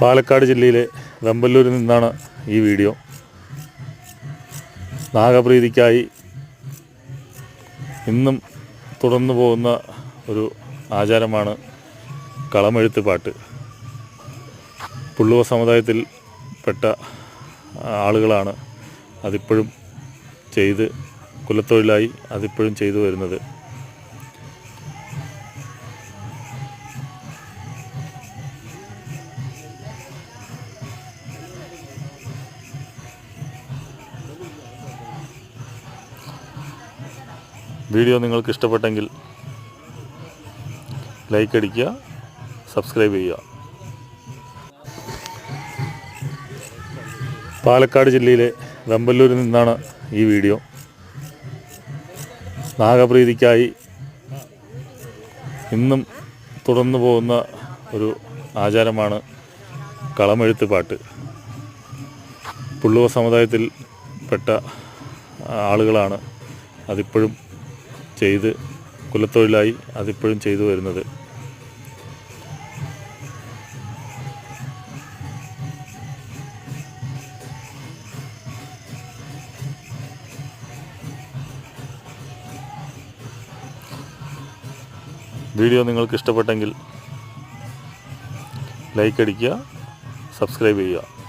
പാലക്കാട് ജില്ലയിലെ വെമ്പല്ലൂരിൽ നിന്നാണ് ഈ വീഡിയോ. നാഗപ്രീതിക്കായി ഇന്നും തുടർന്നു പോകുന്ന ഒരു ആചാരമാണ് കളമെഴുത്ത് പാട്ട് പുള്ളുവ സമുദായത്തിൽ പെട്ട ആളുകളാണ് അതിപ്പോഴും ചെയ്ത് കുലത്തൊഴിലായി അതിപ്പോഴും ചെയ്തു വരുന്നത്. വീഡിയോ നിങ്ങൾക്ക് ഇഷ്ടപ്പെട്ടെങ്കിൽ ലൈക്ക് അടിക്കുക സബ്സ്ക്രൈബ് ചെയ്യുക. പാലക്കാട് ജില്ലയിലെ വെമ്പല്ലൂരിൽ നിന്നാണ് ഈ വീഡിയോ. നാഗപ്രീതിക്കായി ഇന്നും തുടർന്നു പോകുന്ന ഒരു ആചാരമാണ് കളമെഴുത്ത് പാട്ട് പുള്ളുവ സമുദായത്തിൽപ്പെട്ട ആളുകളാണ് അതിപ്പോഴും ചെയ്ത് കുലത്തൊഴിലായി അതിപ്പോഴും ചെയ്തു വരുന്നത്. വീഡിയോ നിങ്ങൾക്ക് ഇഷ്ടപ്പെട്ടെങ്കിൽ ലൈക്ക് അടിക്കുക സബ്സ്ക്രൈബ് ചെയ്യുക.